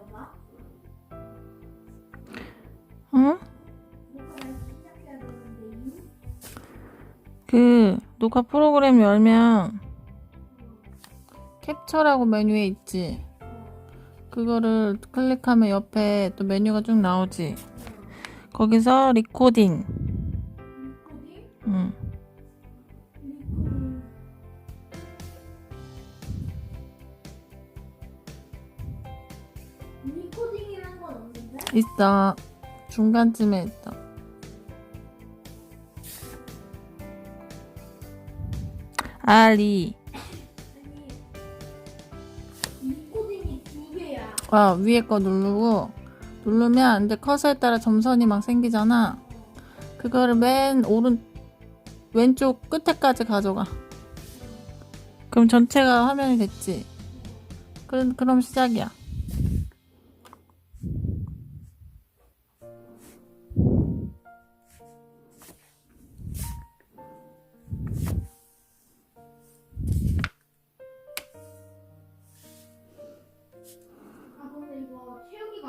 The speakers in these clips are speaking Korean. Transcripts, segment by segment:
엄마? 응? 이? 그 녹화 프로그램 열면 캡처라고 메뉴에 있지. 그거를 클릭하면 옆에 또 메뉴가 쭉 나오지. 거기서 리코딩. 리코딩? 응. 있어. 중간쯤에 리코딩이 두 개야. 와, 위에 거 누르고 누르면 이제 커서에 따라 점선이 막 생기잖아. 그거를 맨 오른 왼쪽 끝에까지 가져가. 그럼 전체가 화면이 됐지. 그럼 그럼 시작이야.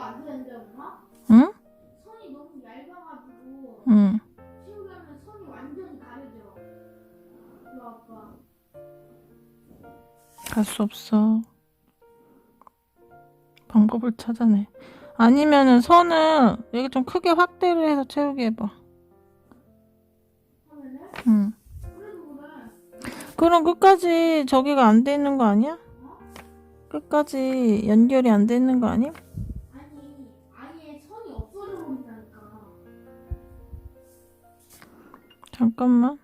안 되는데 엄마? 응? 선이 너무 얇아가지고 응. 채우려면 선이 완전히 가려져. 이거 아빠. 갈 수 없어. 방법을 찾아내. 아니면은 선을 여기 좀 크게 확대를 해서 채우게 해봐. 하면은 응. 그래도 그래. 그럼 끝까지 저기가 안 돼 있는 거 아니야? 끝까지 연결이 안 돼 있는 거 아님? 아 잠깐만.